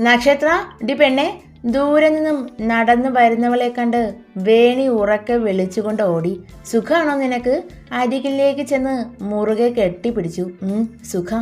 നക്ഷത്ര ഡി പെണ്ണെ ദൂരെ നിന്നും നടന്നു വരുന്നവളെ കണ്ട് വേണി ഉറക്കെ വിളിച്ചുകൊണ്ട് ഓടി. സുഖാണോ നിനക്ക്? അരികിലേക്ക് ചെന്ന് മുറുകെ കെട്ടിപ്പിടിച്ചു. സുഖ.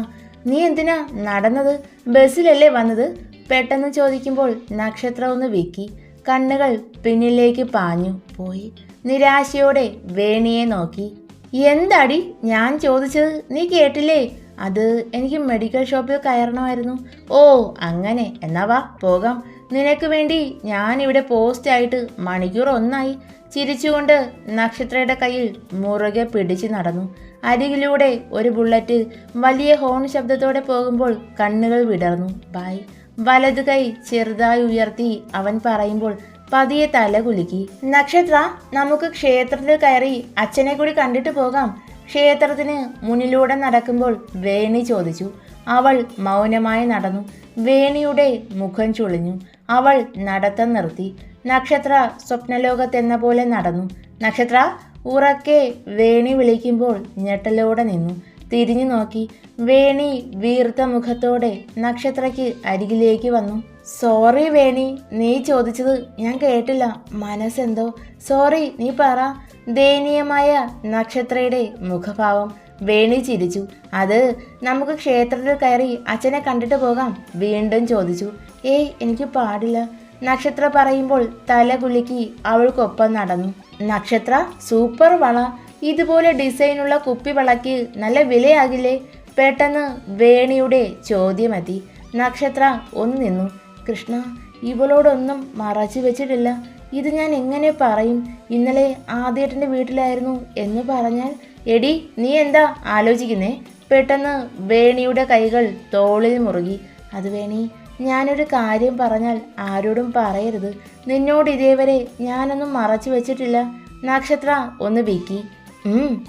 നീ എന്തിനാ നടന്നത്? ബസ്സിലല്ലേ വന്നത്? പെട്ടെന്ന് ചോദിക്കുമ്പോൾ നക്ഷത്ര ഒന്ന് വിക്കി. കണ്ണുകൾ പിന്നിലേക്ക് പാഞ്ഞു പോയി. നിരാശയോടെ വേണിയെ നോക്കി. എന്താടി? ഞാൻ ചോദിച്ചത് നീ കേട്ടില്ലേ? അത് എനിക്ക് മെഡിക്കൽ ഷോപ്പിൽ കയറണമായിരുന്നു. ഓ അങ്ങനെ. എന്നാ വാ പോകാം. നിനക്ക് വേണ്ടി ഞാൻ ഇവിടെ പോസ്റ്റ് ആയിട്ട് മണിക്കൂർ ഒന്നായി ചിരിച്ചുകൊണ്ട് നക്ഷത്രയുടെ കയ്യിൽ മുറുകെ പിടിച്ച് നടന്നു. അരികിലൂടെ ഒരു ബുള്ളറ്റ് വലിയ ഹോൺ ശബ്ദത്തോടെ പോകുമ്പോൾ കണ്ണുകൾ വിടർന്നു. ബായ് വലത് കൈ ചെറുതായി ഉയർത്തി അവൻ പറയുമ്പോൾ പതിയെ തല കുലുക്കി. നക്ഷത്ര നമുക്ക് ക്ഷേത്രത്തിൽ കയറി അച്ഛനെ കൂടി കണ്ടിട്ട് പോകാം. ക്ഷേത്രത്തിന് മുന്നിലൂടെ നടക്കുമ്പോൾ വേണി ചോദിച്ചു. അവൾ മൗനമായി നടന്നു. വേണിയുടെ മുഖം ചുളിഞ്ഞു. അവൾ നടത്തം നിർത്തി. നക്ഷത്ര സ്വപ്നലോകത്തെന്ന പോലെ നടന്നു. നക്ഷത്ര ഉറക്കെ വേണി വിളിക്കുമ്പോൾ ഞെട്ടലോടെ നിന്നു. തിരിഞ്ഞു നോക്കി. വേണി വീർത്ത മുഖത്തോടെ നക്ഷത്രയ്ക്ക് അരികിലേക്ക് വന്നു. സോറി വേണി. നീ ചോദിച്ചത് ഞാൻ കേട്ടില്ല. മനസ്സെന്തോ? സോറി നീ പറ. ദയനീയമായ നക്ഷത്രയുടെ മുഖഭാവം വേണി ചിരിച്ചു. അത് നമുക്ക് ക്ഷേത്രത്തിൽ കയറി അച്ഛനെ കണ്ടിട്ട് പോകാം വീണ്ടും ചോദിച്ചു. ഏയ് എനിക്ക് പാടില്ല. നക്ഷത്ര പറയുമ്പോൾ തല കുലുക്കി അവൾക്കൊപ്പം നടന്നു. നക്ഷത്ര സൂപ്പർ വള. ഇതുപോലെ ഡിസൈനുള്ള കുപ്പി വളയ്ക്ക് നല്ല വിലയാകില്ലേ? പെട്ടെന്ന് വേണിയുടെ ചോദ്യമെത്തി. നക്ഷത്ര ഒന്ന് നിന്നു. കൃഷ്ണ ഇവളോടൊന്നും മറച്ചു വെച്ചിട്ടില്ല. ഇത് ഞാൻ എങ്ങനെ പറയും? ഇന്നലെ ആദ്യേട്ടന്റെ വീട്ടിലായിരുന്നു എന്ന് പറഞ്ഞാൽ എടി നീ എന്താ ആലോചിക്കുന്നേ? പെട്ടെന്ന് വേണിയുടെ കൈകൾ തോളിൽ മുറുകി. അത് വേണി ഞാനൊരു കാര്യം പറഞ്ഞാൽ ആരോടും പറയരുത്. നിന്നോട് ഇതേവരെ ഞാനൊന്നും മറച്ചു വെച്ചിട്ടില്ല. നക്ഷത്ര ഒന്ന് വിക്കി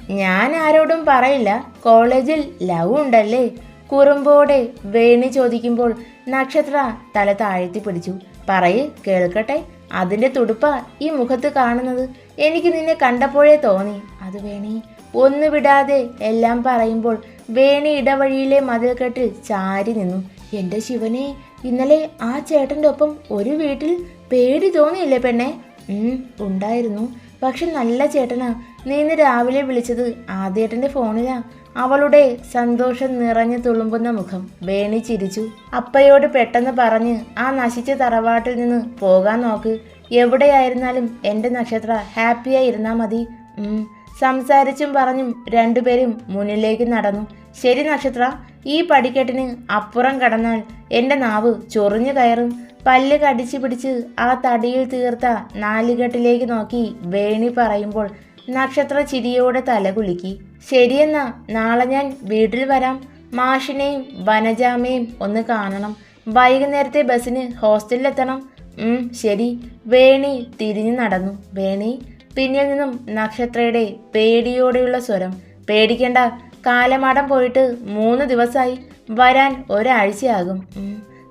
ഞാൻ ആരോടും പറയില്ല. കോളേജിൽ ലവ് ഉണ്ടല്ലേ? കുറുമ്പോടെ വേണി ചോദിക്കുമ്പോൾ നക്ഷത്ര തല താഴ്ത്തി പിടിച്ചു. പറയ് കേൾക്കട്ടെ. അതിന്റെ തുടുപ്പ ഈ മുഖത്ത് കാണുന്നത്. എനിക്ക് നിന്നെ കണ്ടപ്പോഴേ തോന്നി. അത് വേണി ഒന്നു വിടാതെ എല്ലാം പറയുമ്പോൾ വേണി ഇടവഴിയിലെ മതിൽക്കെട്ടിൽ ചാരി നിന്നു. എന്റെ ശിവനെ ഇന്നലെ ആ ചേട്ടന്റെ ഒപ്പം ഒരു വീട്ടിൽ പേടി തോന്നിയില്ലേ പെണ്ണെ? ഉണ്ടായിരുന്നു. പക്ഷെ നല്ല ചേട്ടനാ. നീ ഇന്ന് രാവിലെ വിളിച്ചത് ആദ്യേട്ടന്റെ ഫോണിലാ. അവളുടെ സന്തോഷം നിറഞ്ഞു തുളുമ്പുന്ന മുഖം വേണി ചിരിച്ചു. അപ്പയോട് പെട്ടെന്ന് പറഞ്ഞ് ആ നശിച്ച തറവാട്ടിൽ നിന്ന് പോകാൻ നോക്ക്. എവിടെയായിരുന്നാലും എന്റെ നക്ഷത്ര ഹാപ്പിയായി ഇരുന്നാൽ മതി. സംസാരിച്ചും പറഞ്ഞും രണ്ടുപേരും മുന്നിലേക്ക് നടന്നു. ശരി നക്ഷത്ര ഈ പടിക്കെട്ടിന് അപ്പുറം കടന്നാൽ എന്റെ നാവ് ചൊറിഞ്ഞു കയറും. പല്ല് കടിച്ചു പിടിച്ച് ആ തടിയിൽ തീർത്ത നാലുകെട്ടിലേക്ക് നോക്കി വേണി പറയുമ്പോൾ നക്ഷത്ര ചിരിയോടെ തലകുലുക്കി ശരിയെന്നാ. നാളെ ഞാൻ വീട്ടിൽ വരാം. മാഷിനെയും വനജാമയും ഒന്ന് കാണണം. വൈകുന്നേരത്തെ ബസ്സിന് ഹോസ്റ്റലിലെത്തണം. ശരി. വേണി തിരിഞ്ഞു നടന്നു. വേണി പിന്നിൽ നിന്നും നക്ഷത്രയുടെ പേടിയോടെയുള്ള സ്വരം. പേടിക്കേണ്ട. കാലമാടം പോയിട്ട് മൂന്ന് ദിവസമായി വരാൻ ഒരാഴ്ചയാകും.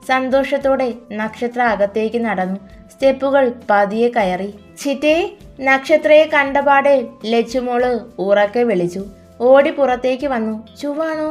സന്തോഷത്തോടെ നക്ഷത്ര അകത്തേക്ക് നടന്നു. സ്റ്റെപ്പുകൾ പതിയെ കയറി. ചിറ്റേ നക്ഷത്രയെ കണ്ടപാടെ ലച്ചുമോൾ ഉറക്കെ വിളിച്ചു. ഓടി പുറത്തേക്ക് വന്നു. ചുവാണോ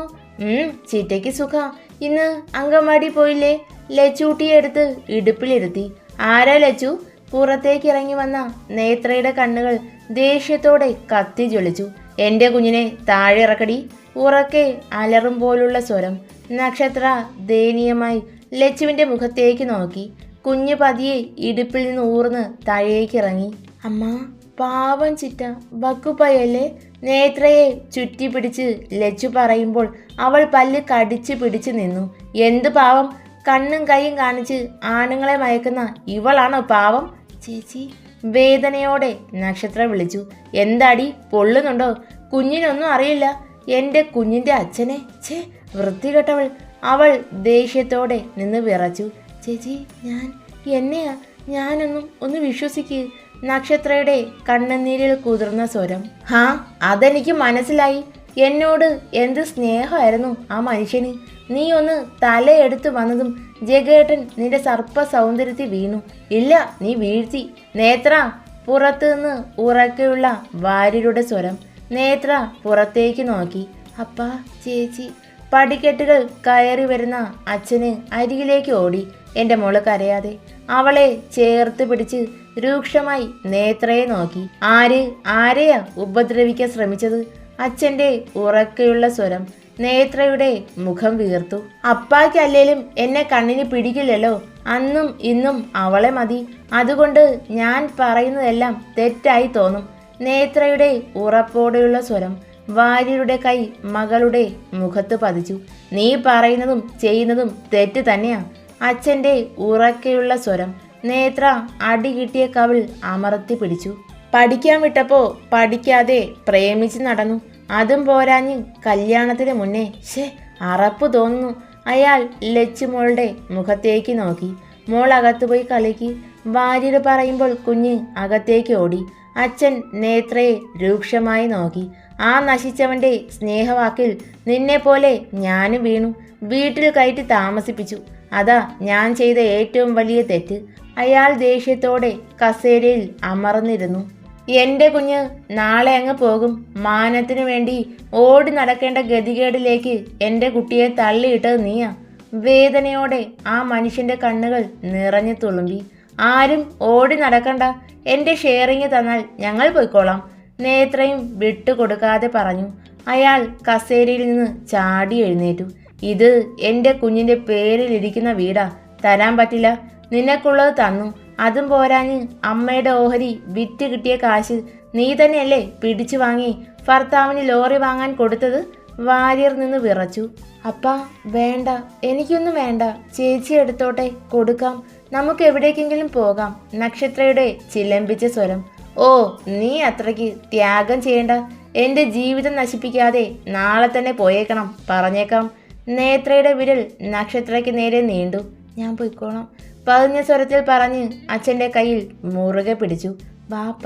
ചീറ്റയ്ക്ക് സുഖ. ഇന്ന് അങ്കമാടി പോയില്ലേ? ലച്ചൂട്ടിയെ എടുത്ത് ഇടുപ്പിലിരുത്തി. ആരാ ലച്ചു? പുറത്തേക്ക് ഇറങ്ങി വന്ന നേത്രയുടെ കണ്ണുകൾ ദേഷ്യത്തോടെ കത്തി ജ്വലിച്ചു. എന്റെ കുഞ്ഞിനെ താഴെ ഇറക്കടി. ഉറക്കെ അലറും പോലുള്ള സ്വരം നക്ഷത്ര ദയനീയമായി ലച്ചുവിന്റെ മുഖത്തേക്ക് നോക്കി. കുഞ്ഞു പതിയെ ഇടുപ്പിൽ നിന്ന് ഊർന്ന് താഴേക്കിറങ്ങി അമ്മ പാവം ചിറ്റ ബക്കുപ്പയല്ലേ നേത്രയെ ചുറ്റി പിടിച്ച് ലച്ചു പറയുമ്പോൾ അവൾ പല്ല് കടിച്ചു പിടിച്ചു നിന്നു. എന്ത് പാവം? കണ്ണും കൈയും കാണിച്ച് ആണുങ്ങളെ മയക്കുന്ന ഇവളാണോ പാവം? ചേച്ചി. വേദനയോടെ നക്ഷത്ര വിളിച്ചു. എന്താടി? പൊള്ളുന്നുണ്ടോ? കുഞ്ഞിനൊന്നും അറിയില്ല. എന്റെ കുഞ്ഞിന്റെ അച്ഛനെ. ഛേ വൃത്തികെട്ടവൾ. അവൾ ദേഷ്യത്തോടെ നിന്ന് വിറച്ചു. ചേച്ചി ഞാൻ എന്നെയാ? ഞാനൊന്നും ഒന്ന് വിശ്വസിക്ക്. നക്ഷത്രയുടെ കണ്ണുനീരിൽ കുതിർന്ന സ്വരം. ഹാ അതെനിക്ക് മനസ്സിലായി. എന്നോട് എന്ത് സ്നേഹമായിരുന്നു ആ മനുഷ്യന്. നീ ഒന്ന് തലയെടുത്ത് വന്നതും ജഗേട്ടൻ നിന്റെ സർപ്പ സൗന്ദര്യത്തിൽ വീണു. ഇല്ല നീ വീഴ്ത്തി. നേത്ര പുറത്തു നിന്ന് ഉറക്കെയുള്ള വാര്യരുടെ സ്വരം. നേത്ര പുറത്തേക്ക് നോക്കി. അപ്പാ ചേച്ചി. പടിക്കെട്ടുകൾ കയറി വരുന്ന അച്ഛന് അരികിലേക്ക് ഓടി. എന്റെ മോൾ കരയാതെ. അവളെ ചേർത്ത് പിടിച്ച് രൂക്ഷമായി നേത്രയെ നോക്കി. ആര് ആരെയാ ഉപദ്രവിക്കാൻ ശ്രമിച്ചത്? അച്ഛന്റെ ഉറക്കെയുള്ള സ്വരം നേത്രയുടെ മുഖം വീർത്തു അപ്പായ്ക്കല്ലേലും എന്നെ കണ്ണിന് പിടിക്കില്ലല്ലോ? അന്നും ഇന്നും അവളെ മതി. അതുകൊണ്ട് ഞാൻ പറയുന്നതെല്ലാം തെറ്റായി തോന്നും. നേത്രയുടെ ഉറപ്പോടെയുള്ള സ്വരം വാര്യരുടെ കൈ മകളുടെ മുഖത്ത് പതിച്ചു. നീ പറയുന്നതും ചെയ്യുന്നതും തെറ്റ് തന്നെയാ. അച്ഛന്റെ ഉറക്കെയുള്ള സ്വരം നേത്ര അടി കിട്ടിയ കവിൾ അമർത്തി പിടിച്ചു. പഠിക്കാൻ വിട്ടപ്പോ പഠിക്കാതെ പ്രേമിച്ച് നടന്നു. അതും പോരാഞ്ഞ് കല്യാണത്തിന് മുന്നേ ഷേ അറപ്പ് തോന്നുന്നു. അയാൾ ലച്ചുമോളുടെ മുഖത്തേക്ക് നോക്കി. മോൾ അകത്ത് പോയി കളിക്ക്. ഭാര്യര് പറയുമ്പോൾ കുഞ്ഞ് അകത്തേക്ക് ഓടി. അച്ഛൻ നേത്രയെ രൂക്ഷമായി നോക്കി. ആ നശിച്ചവന്റെ സ്നേഹവാക്കിൽ നിന്നെ പോലെ ഞാനും വീണു. വീട്ടിൽ കയറ്റി താമസിപ്പിച്ചു. അതാ ഞാൻ ചെയ്ത ഏറ്റവും വലിയ തെറ്റ്. അയാൾ ദേഷ്യത്തോടെ കസേരയിൽ അമർന്നിരുന്നു. എന്റെ കുഞ്ഞ് നാളെ അങ്ങ് പോകും. മാനത്തിനു വേണ്ടി ഓടി നടക്കേണ്ട ഗതികേടിലേക്ക് എന്റെ കുട്ടിയെ തള്ളിയിട്ടത് നീയാ. വേദനയോടെ ആ മനുഷ്യന്റെ കണ്ണുകൾ നിറഞ്ഞു തുളുമ്പി. ആരും ഓടി നടക്കണ്ട. എന്റെ ഷെയറിങ് തന്നാൽ ഞങ്ങൾ പോയിക്കോളാം. നേത്രയും വിട്ടുകൊടുക്കാതെ പറഞ്ഞു. അയാൾ കസേരയിൽ നിന്ന് ചാടി എഴുന്നേറ്റു. ഇത് എന്റെ കുഞ്ഞിന്റെ പേരിലിരിക്കുന്ന വീടാ. തരാൻ പറ്റില്ല. നിനക്കുള്ളത് തന്നു. അതും പോരാഞ്ഞ് അമ്മയുടെ ഓഹരി വിറ്റ് കിട്ടിയ കാശ് നീ തന്നെയല്ലേ പിടിച്ചു വാങ്ങി ഭർത്താവിന് ലോറി വാങ്ങാൻ കൊടുത്തത്? വാര്യർ നിന്ന് വിറച്ചു. അപ്പ വേണ്ട. എനിക്കൊന്നും വേണ്ട. ചേച്ചി എടുത്തോട്ടെ. കൊടുക്കാം. നമുക്ക് എവിടേക്കെങ്കിലും പോകാം. നക്ഷത്രയുടെ ചിലമ്പിച്ച സ്വരം. ഓ നീ അത്രയ്ക്ക് ത്യാഗം ചെയ്യേണ്ട. എന്റെ ജീവിതം നശിപ്പിക്കാതെ നാളെ തന്നെ പോയേക്കണം. പറഞ്ഞേക്കാം. നേത്രയുടെ വിരൽ നക്ഷത്രയ്ക്ക് നേരെ നീണ്ടു. ഞാൻ പോയിക്കോളാം. പതിഞ്ഞ സ്വരത്തിൽ പറഞ്ഞ് അച്ഛന്റെ കയ്യിൽ മുറുകെ പിടിച്ചു. ബാപ്പ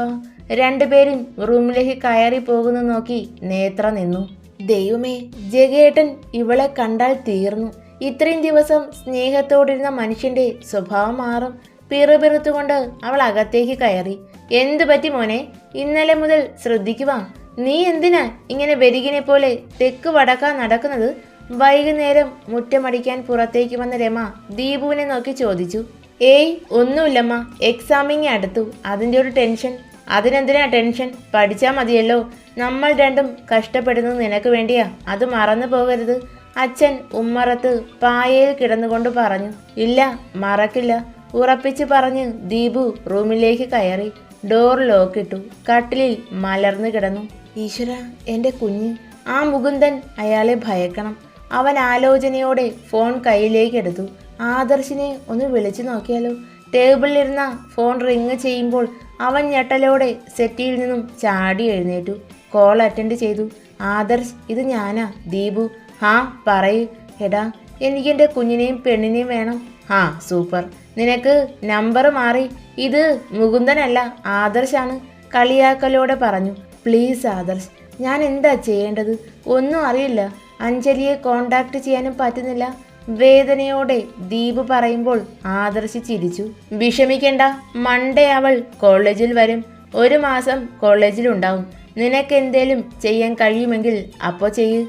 രണ്ടുപേരും റൂമിലേക്ക് കയറി പോകുന്നു നോക്കി നേത്ര നിന്നു. ദൈവമേ ജഗേട്ടൻ ഇവളെ കണ്ടാൽ തീർന്നു. ഇത്രയും ദിവസം സ്നേഹത്തോടിരുന്ന മനുഷ്യന്റെ സ്വഭാവം മാറും. പിറുപിറുത്തുകൊണ്ട് അവൾ അകത്തേക്ക് കയറി. എന്തു പറ്റി മോനെ? ഇന്നലെ മുതൽ ശ്രദ്ധിക്കുവാ. നീ എന്തിനാ ഇങ്ങനെ വെരികിനെ പോലെ തെക്ക് വടക്കാൻ നടക്കുന്നത്? വൈകുന്നേരം മുറ്റമടിക്കാൻ പുറത്തേക്ക് വന്ന രമ ദീപുവിനെ നോക്കി ചോദിച്ചു. ഏയ് ഒന്നുമില്ലമ്മ. എക്സാമിങ് അടുത്തു. അതിന്റെ ഒരു ടെൻഷൻ. അതിനെന്തിനാ ടെൻഷൻ? പഠിച്ചാൽ മതിയല്ലോ. നമ്മൾ രണ്ടും കഷ്ടപ്പെടുന്നത് നിനക്ക് വേണ്ടിയാ. അത് മറന്നു പോകരുത്. അച്ഛൻ ഉമ്മറത്ത് പായയിൽ കിടന്നുകൊണ്ട് പറഞ്ഞു. ഇല്ല മറക്കില്ല. ഉറപ്പിച്ച് പറഞ്ഞ് ദീപു റൂമിലേക്ക് കയറി. ഡോർ ലോക്കിട്ടു. കട്ടിലിൽ മലർന്നു കിടന്നു. ഈശ്വര എന്റെ കുഞ്ഞ്. ആ മുകുന്ദൻ അയാളെ ഭയക്കണം. അവൻ ആലോചനയോടെ ഫോൺ കയ്യിലേക്ക് എടുത്തു. ആദർശിനെ ഒന്ന് വിളിച്ചു നോക്കിയാലോ? ടേബിളിലിരുന്ന ഫോൺ റിങ് ചെയ്യുമ്പോൾ അവൻ ഞെട്ടലോടെ സെറ്റിയിൽ നിന്നും ചാടി എഴുന്നേറ്റു. കോൾ അറ്റൻഡ് ചെയ്തു. ആദർശ് ഇത് ഞാനാ ദീപു. ഹാ പറയൂ. എടാ എനിക്ക് എന്റെ കുഞ്ഞിനെയും പെണ്ണിനെയും വേണം. ആ സൂപ്പർ. നിനക്ക് നമ്പർ മാറി. ഇത് മുകുന്ദനല്ല ആദർശാണ്. കളിയാക്കലോടെ പറഞ്ഞു. പ്ലീസ് ആദർശ് ഞാൻ എന്താ ചെയ്യേണ്ടത്? ഒന്നും അറിയില്ല. അഞ്ജലിയെ കോണ്ടാക്ട് ചെയ്യാനും പറ്റുന്നില്ല. വേദനയോടെ ദീപ് പറയുമ്പോൾ ആദർശി ചിരിച്ചു. വിഷമിക്കണ്ട മൺഡേ അവൾ കോളേജിൽ വരും. ഒരു മാസം കോളേജിലുണ്ടാവും നിനക്ക് എന്തേലും ചെയ്യാൻ കഴിയുമെങ്കിൽ അപ്പോൾ ചെയ്യ്.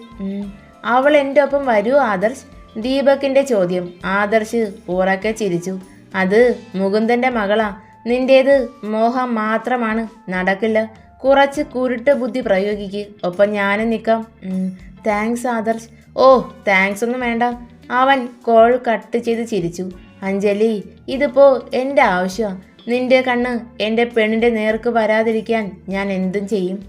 അവൾ എന്റെ ഒപ്പം വരൂ ആദർശ്. ദീപക്കിന്റെ ചോദ്യം. ആദർശ് ഉറക്കെ ചിരിച്ചു. അത് മുകുന്ദന്റെ മകളാ. നിന്റേത് മോഹം മാത്രമാണ്. നടക്കില്ല. കുറച്ച് കുരുട്ട് ബുദ്ധി പ്രയോഗിക്ക്. ഒപ്പം ഞാനും നിൽക്കാം. താങ്ക്സ് ആദർശ് ഓ താങ്ക്സ് ഒന്നും വേണ്ട. അവൻ കോൾ കട്ട് ചെയ്ത് ചിരിച്ചു. അഞ്ജലി ഇതിപ്പോ എന്റെ ആവശ്യമാണ് നിന്റെ കണ്ണ് എന്റെ പെണ്ണിന്റെ നേർക്ക് വരാതിരിക്കാൻ ഞാൻ എന്തും ചെയ്യും.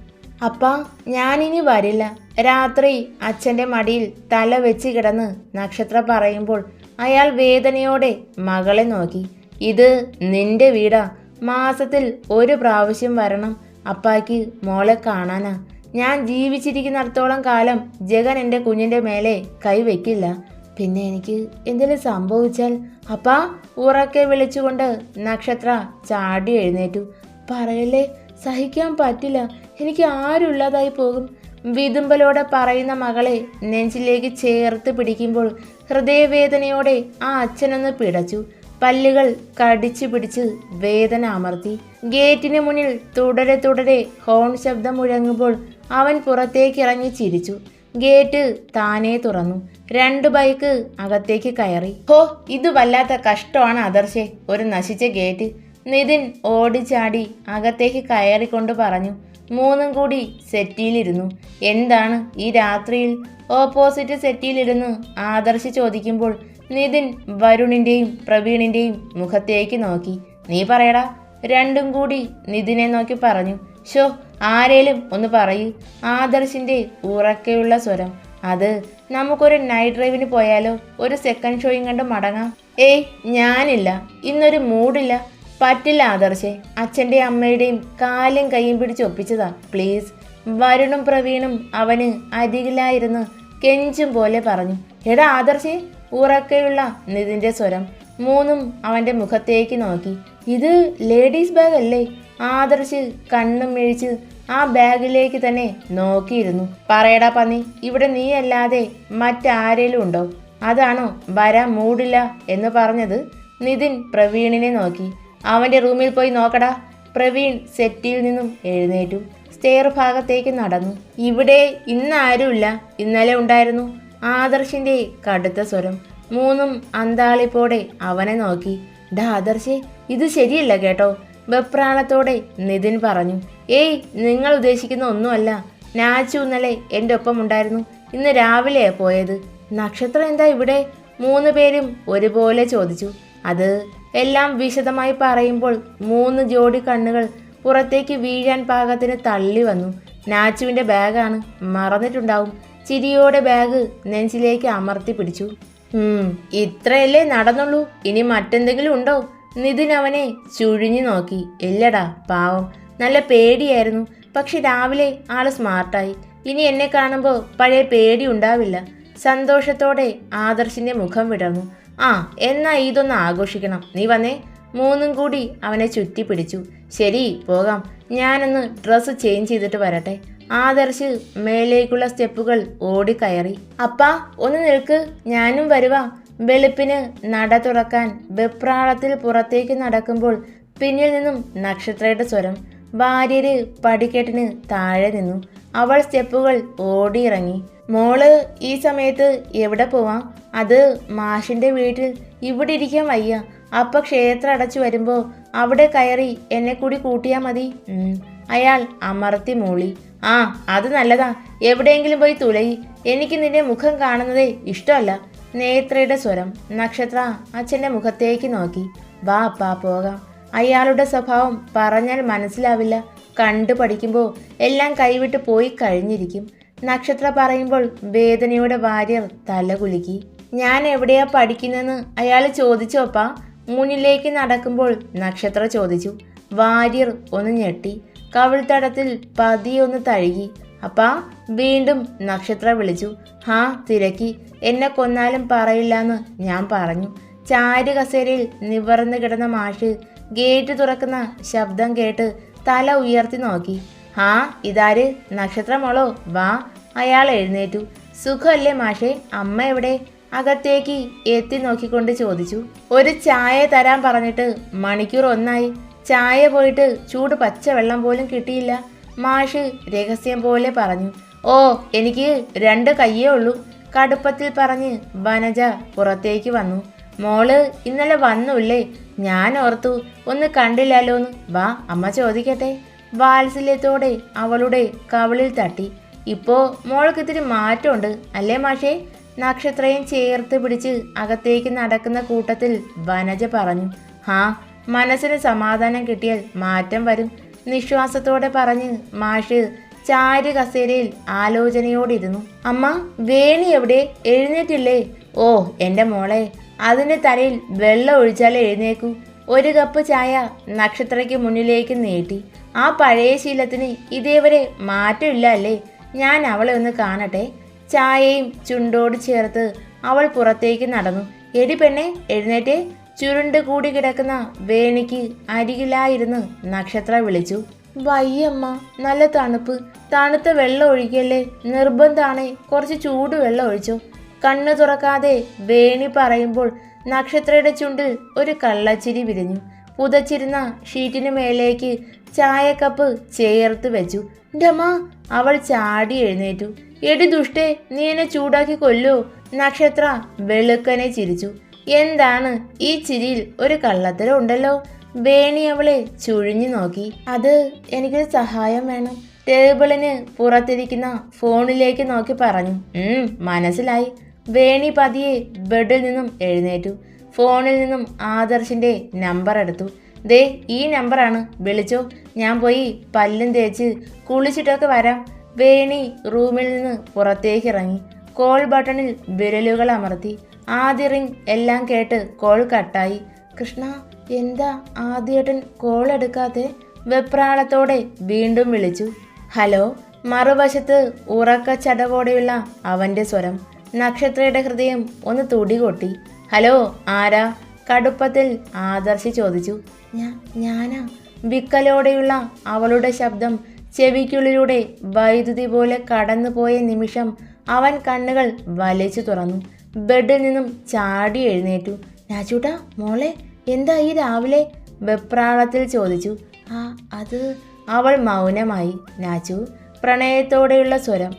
അപ്പാ ഞാനിനി വരില്ല. രാത്രി അച്ഛന്റെ മടിയിൽ തല വെച്ച് കിടന്ന് നക്ഷത്ര പറയുമ്പോൾ അയാൾ വേദനയോടെ മകളെ നോക്കി. ഇത് നിന്റെ വീടാ. മാസത്തിൽ ഒരു പ്രാവശ്യം വരണം. അപ്പാക്ക് മോളെ കാണാനാ. ഞാൻ ജീവിച്ചിരിക്കുന്നിടത്തോളം കാലം ജഗൻ എന്റെ കുഞ്ഞിന്റെ മേലെ കൈവയ്ക്കില്ല പിന്നെ എനിക്ക് എന്തെങ്കിലും സംഭവിച്ചാൽ അപ്പാ ഉറക്കെ വിളിച്ചുകൊണ്ട് നക്ഷത്ര ചാടി എഴുന്നേറ്റു. പറയല്ലേ സഹിക്കാൻ പറ്റില്ല. എനിക്ക് ആരുള്ളതായി പോകും. വിതുമ്പലോടെ പറയുന്ന മകളെ നെഞ്ചിലേക്ക് ചേർത്ത് പിടിക്കുമ്പോൾ ഹൃദയവേദനയോടെ ആ അച്ഛനൊന്ന് പിടച്ചു. പല്ലുകൾ കടിച്ചു പിടിച്ച് വേദന അമർത്തി. ഗേറ്റിന് മുന്നിൽ തുടരെ തുടരെ ഹോൺ ശബ്ദം മുഴങ്ങുമ്പോൾ അവൻ പുറത്തേക്കിറങ്ങി ചിരിച്ചു. ഗേറ്റ് താനേ തുറന്നു. രണ്ട് ബൈക്ക് അകത്തേക്ക് കയറി. ഹോ ഇത് വല്ലാത്ത കഷ്ടമാണ് ആദർശേ ഒരു നശിച്ച ഗേറ്റ്. നിതിൻ ഓടിച്ചാടി അകത്തേക്ക് കയറിക്കൊണ്ട് പറഞ്ഞു. മൂന്നും കൂടി സെറ്റിയിലിരുന്നു. എന്താണ് ഈ രാത്രിയിൽ? ഓപ്പോസിറ്റ് സെറ്റിയിലിരുന്ന് ആദർശ് ചോദിക്കുമ്പോൾ നിതിൻ വരുണിന്റെയും പ്രവീണിന്റെയും മുഖത്തേക്ക് നോക്കി. നീ പറയടാ. രണ്ടും കൂടി നിതിനെ നോക്കി പറഞ്ഞു. ഷോ ആരേലും ഒന്ന് പറയൂ. ആദർശിന്റെ ഉറക്കെയുള്ള സ്വരം. അത് നമുക്കൊരു നൈറ്റ് ഡ്രൈവിന് പോയാലോ? ഒരു സെക്കൻഡ് ഷോയും കണ്ട് മടങ്ങാം. ഏയ് ഞാനില്ല. ഇന്നൊരു മൂഡില്ല പറ്റില്ല ആദർശേ. അച്ഛന്റെ അമ്മയുടെയും കാലും കൈയും പിടിച്ച് ഒപ്പിച്ചതാ. പ്ലീസ് വരുണും പ്രവീണും അവന് അരികിലായിരുന്നു കെഞ്ചും പോലെ പറഞ്ഞു. എടാ ആദർശേ ഉറക്കെയുള്ള നിതിന്റെ സ്വരം. മൂന്നും അവന്റെ മുഖത്തേക്ക് നോക്കി. ഇത് ലേഡീസ് ബാഗ് അല്ലേ? ആദർശ് കണ്ണും മിഴിച്ച് ആ ബാഗിലേക്ക് തന്നെ നോക്കിയിരുന്നു. പറയടാ പന്നി ഇവിടെ നീ അല്ലാതെ മറ്റാരേലും ഉണ്ടോ? അതാണോ വരാൻ മൂടില്ല എന്ന് പറഞ്ഞത്? നിതിൻ പ്രവീണിനെ നോക്കി. അവന്റെ റൂമിൽ പോയി നോക്കടാ. പ്രവീൺ സെറ്റിൽ നിന്നും എഴുന്നേറ്റു. സ്റ്റെയർ ഭാഗത്തേക്ക് നടന്നു. ഇവിടെ ഇന്ന് ആരുമില്ല. ഇന്നലെ ഉണ്ടായിരുന്നു ആദർശിന്റെ കടുത്ത സ്വരം. മൂന്നും അന്താളിപ്പോടെ അവനെ നോക്കി. ഡാ ആദർശേ ഇത് ശരിയല്ല കേട്ടോ. വെപ്രാളത്തോടെ നിതിൻ പറഞ്ഞു ഏയ് നിങ്ങൾ ഉദ്ദേശിക്കുന്ന ഒന്നുമല്ല. നാച്ചു ഇന്നലെ എന്റെ ഒപ്പം ഉണ്ടായിരുന്നു. ഇന്ന് രാവിലെയാ പോയത്. നക്ഷത്രം എന്താ ഇവിടെ? മൂന്ന് പേരും ഒരുപോലെ ചോദിച്ചു. അത് എല്ലാം വിശദമായി പറയുമ്പോൾ മൂന്ന് ജോഡി കണ്ണുകൾ പുറത്തേക്ക് വീഴാൻ പാകത്തിന് തള്ളി വന്നു. നാച്ചുവിന്റെ ബാഗാണ്. മറന്നിട്ടുണ്ടാവും. ചിരിയോടെ ബാഗ് നെഞ്ചിലേക്ക് അമർത്തി പിടിച്ചു. ഇത്രയല്ലേ നടന്നുള്ളൂ? ഇനി മറ്റെന്തെങ്കിലും ഉണ്ടോ? നിതിൻ അവനെ ചുഴിഞ്ഞു നോക്കി. ഇല്ലടാ പാവം. നല്ല പേടിയായിരുന്നു. പക്ഷെ രാവിലെ ആൾ സ്മാർട്ടായി. ഇനി എന്നെ കാണുമ്പോൾ പഴയ പേടി ഉണ്ടാവില്ല. സന്തോഷത്തോടെ ആദർശിന്റെ മുഖം വിടർന്നു. ആ എന്നാ ഇതൊന്ന് ആഘോഷിക്കണം. നീ വന്നേ. മൂന്നും കൂടി അവനെ ചുറ്റി പിടിച്ചു. ശരി പോകാം. ഞാനൊന്ന് ഡ്രസ്സ് ചേഞ്ച് ചെയ്തിട്ട് വരട്ടെ. ആദർശ് മേലേക്കുള്ള സ്റ്റെപ്പുകൾ ഓടിക്കയറി. അപ്പാ ഒന്ന് നിൽക്ക്. ഞാനും വരുവാ. വെളുപ്പിന് നട തുറക്കാൻ വെപ്രാളത്തിൽ പുറത്തേക്ക് നടക്കുമ്പോൾ പിന്നിൽ നിന്നും നക്ഷത്രയുടെ സ്വരം ഭാര്യര് പടിക്കെട്ടിന് താഴെ നിന്നു. അവൾ സ്റ്റെപ്പുകൾ ഓടിയിറങ്ങി. മോൾ ഈ സമയത്ത് എവിടെ പോവാം? അത് മാഷിന്റെ വീട്ടിൽ ഇവിടെ ഇരിക്കാൻ വയ്യ. അപ്പ ക്ഷേത്രം അടച്ചു വരുമ്പോ അവിടെ കയറി എന്നെ കൂടി കൂട്ടിയാ മതി. അയാൾ അമർത്തി മൂളി. ആ അത് നല്ലതാ. എവിടെയെങ്കിലും പോയി തുലയി എനിക്ക് നിന്റെ മുഖം കാണുന്നതേ ഇഷ്ടമല്ല. നേത്രയുടെ സ്വരം. നക്ഷത്ര അച്ഛന്റെ മുഖത്തേക്ക് നോക്കി. വാ അപ്പാ പോകാം. അയാളുടെ സ്വഭാവം പറഞ്ഞാൽ മനസ്സിലാവില്ല. കണ്ടു പഠിക്കുമ്പോൾ എല്ലാം കൈവിട്ട് പോയി കഴിഞ്ഞിരിക്കും. നക്ഷത്ര പറയുമ്പോൾ വേദനയുടെ വാര്യർ തലകുലുക്കി ഞാൻ എവിടെയാ പഠിക്കുന്നതെന്ന് അയാൾ ചോദിച്ചോപ്പാ മുന്നിലേക്ക് നടക്കുമ്പോൾ നക്ഷത്ര ചോദിച്ചു. വാര്യർ ഒന്ന് ഞെട്ടി. കവിൾത്തടത്തിൽ പതിയൊന്ന് തഴുകി. അപ്പാ വീണ്ടും നക്ഷത്ര വിളിച്ചു. ഹാ തിരക്കി. എന്നെ കൊന്നാലും പറയില്ലെന്ന് ഞാൻ പറഞ്ഞു. ചാരു കസേരയിൽ നിവർന്നു കിടന്ന മാഷ് ഗേറ്റ് തുറക്കുന്ന ശബ്ദം കേട്ട് തല ഉയർത്തി നോക്കി. ആ ഇതാര്? നക്ഷത്രമോളോ? വാ. അയാൾ എഴുന്നേറ്റു. സുഖമല്ലേ മാഷേ? അമ്മ എവിടെ? അകത്തേക്ക് എത്തി നോക്കിക്കൊണ്ട് ചോദിച്ചു. ഒരു ചായ തരാൻ പറഞ്ഞിട്ട് മണിക്കൂർ ഒന്നായി. ചായ പോയിട്ട് ചൂട് പച്ചവെള്ളം പോലും കിട്ടിയില്ല. മാഷ് രഹസ്യം പോലെ പറഞ്ഞു. ഓ എനിക്ക് രണ്ട് കയ്യേ ഉള്ളൂ. കടുപ്പത്തിൽ പറഞ്ഞ് വനജ പുറത്തേക്ക് വന്നു. മോൾ ഇന്നലെ വന്നുല്ലേ? ഞാൻ ഓർത്തു. ഒന്ന് കണ്ടില്ലല്ലോന്ന് വാ അമ്മ ചോദിക്കട്ടെ. വാത്സല്യത്തോടെ അവളുടെ കവളിൽ തട്ടി. ഇപ്പോ മോൾക്ക് ഇത്തിരി മാറ്റമുണ്ട് അല്ലേ മാഷേ? നക്ഷത്രയും ചേർത്ത് പിടിച്ച് അകത്തേക്ക് നടക്കുന്ന കൂട്ടത്തിൽ വനജ പറഞ്ഞു. ഹാ മനസ്സിന് സമാധാനം കിട്ടിയാൽ മാറ്റം വരും. നിശ്വാസത്തോടെ പറഞ്ഞ് മാഷ് ചാരു കസേരയിൽ ആലോചനയോടിരുന്നു. അമ്മ വേണി എവിടെ? എഴുന്നേറ്റില്ലേ? ഓ എന്റെ മോളെ അതിന്റെ തലയിൽ വെള്ളം ഒഴിച്ചാലേ എഴുന്നേക്കൂ. ഒരു കപ്പ് ചായ നക്ഷത്രയ്ക്ക് മുന്നിലേക്ക് നീട്ടി. ആ പഴയ ശീലത്തിന് ഇതേവരെ മാറ്റമില്ല അല്ലേ ഞാൻ അവളെ ഒന്ന് കാണട്ടെ. ചായയും ചുണ്ടോട് ചേർത്ത് അവൾ പുറത്തേക്ക് നടന്നു. എടി പെണ്ണെ എഴുന്നേറ്റേ. ചുരുണ്ട് കൂടി കിടക്കുന്ന വേണിക്ക് അരികിലായിരുന്നു നക്ഷത്ര വിളിച്ചു. വയ്യമ്മ നല്ല തണുപ്പ്. തണുത്ത വെള്ളം ഒഴിക്കല്ലേ? നിർബന്ധമാണ് കുറച്ച് ചൂട് വെള്ളം ഒഴിച്ചോ. കണ്ണു തുറക്കാതെ വേണി പറയുമ്പോൾ നക്ഷത്രയുടെ ചുണ്ടിൽ ഒരു കള്ളച്ചിരി വിരിഞ്ഞു. പുതച്ചിരുന്ന ഷീറ്റിന് മേലേക്ക് ചായക്കപ്പ് ചേർത്ത് വെച്ചു. അമ്മ അവൾ ചാടി എഴുന്നേറ്റു. എടി ദുഷ്ടേ നീ എന്നെ ചൂടാക്കി കൊല്ലോ. നക്ഷത്ര വെളുക്കനെ ചിരിച്ചു. എന്താണ്? ഈ ചിരിയിൽ ഒരു കള്ളത്തരം ഉണ്ടല്ലോ. വേണി അവളെ ചുഴിഞ്ഞു നോക്കി. അത് എനിക്കൊരു സഹായം വേണം. ടേബിളിന് പുറത്തിരിക്കുന്ന ഫോണിലേക്ക് നോക്കി പറഞ്ഞു. മനസ്സിലായി. വേണി പതിയെ ബെഡിൽ നിന്നും എഴുന്നേറ്റു. ഫോണിൽ നിന്നും ആദർശിന്റെ നമ്പർ എടുത്തു. ദേ ഈ നമ്പറാണ് വിളിച്ചോ. ഞാൻ പോയി പല്ലും തേച്ച് കുളിച്ചിട്ടൊക്കെ വരാം. വേണി റൂമിൽ നിന്ന് പുറത്തേക്ക് ഇറങ്ങി. കോൾ ബട്ടണിൽ വിരലുകൾ അമർത്തി. ആദ്യ റിംഗ് എല്ലാം കേട്ട് കോൾ കട്ടായി. കൃഷ്ണ എന്താ ആദ്യേട്ടൻ കോൾ എടുക്കാതെ വെപ്രാളത്തോടെ വീണ്ടും വിളിച്ചു. ഹലോ മറുവശത്ത് ഉറക്ക ചടവോടെയുള്ള അവന്റെ സ്വരം. നക്ഷത്രയുടെ ഹൃദയം ഒന്ന് തുടി കൊട്ടി. ഹലോ ആരാ? കടുപ്പത്തിൽ ആദർശി ചോദിച്ചു. ഞാ ഞാനാ. വിക്കലോടെയുള്ള അവളുടെ ശബ്ദം ചെവിക്കുള്ളിലൂടെ വൈദ്യുതി പോലെ കടന്നുപോയ നിമിഷം അവൻ കണ്ണുകൾ വലിച്ചു തുറന്നു. ബെഡിൽ നിന്നും ചാടി എഴുന്നേറ്റു. രാജൂട്ടാ മോളെ എന്താ ഈ രാവിലെ വെപ്രാളത്തിൽ ചോദിച്ചു. ആ അത് അവൾ മൗനമായി. നാച്ചു പ്രണയത്തോടെയുള്ള സ്വരം.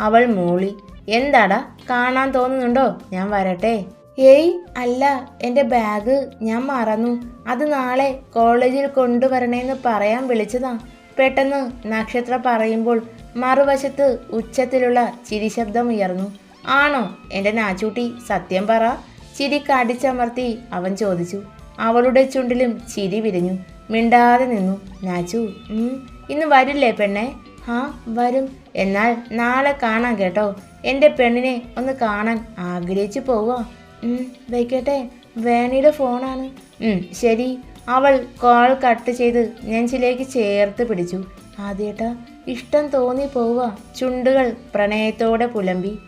അവൾ മൂളി. എന്താടാ കാണാൻ തോന്നുന്നുണ്ടോ? ഞാൻ വരട്ടെ. ഏയ് അല്ല എന്റെ ബാഗ് ഞാൻ മറന്നു. അത് നാളെ കോളേജിൽ കൊണ്ടുവരണേന്ന് പറയാൻ വിളിച്ചതാ. പെട്ടെന്ന് നക്ഷത്ര പറയുമ്പോൾ മറുവശത്ത് ഉച്ചത്തിലുള്ള ചിരിശബ്ദം ഉയർന്നു ആണോ എന്റെ നാച്ചുട്ടി? സത്യം പറ. ചിരി കടിച്ചമർത്തി അവൻ ചോദിച്ചു. അവളുടെ ചുണ്ടിലും ചിരി വിരിഞ്ഞു. മിണ്ടാതെ നിന്നു. നാച്ചു ഇന്ന് വരില്ലേ പെണ്ണെ? ആ വരും. എന്നാൽ നാളെ കാണാം കേട്ടോ. എന്റെ പെണ്ണിനെ ഒന്ന് കാണാൻ ആഗ്രഹിച്ചു പോവോ. വയ്ക്കട്ടെ വേണിയുടെ ഫോണാണ്. ശരി. അവൾ കോൾ കട്ട് ചെയ്ത് നെഞ്ചിലേക്ക് ചേർത്ത് പിടിച്ചു. ആദ്യേട്ടാ ഇഷ്ടം തോന്നി പോവുക ചുണ്ടുകൾ പ്രണയത്തോടെ പുലമ്പി.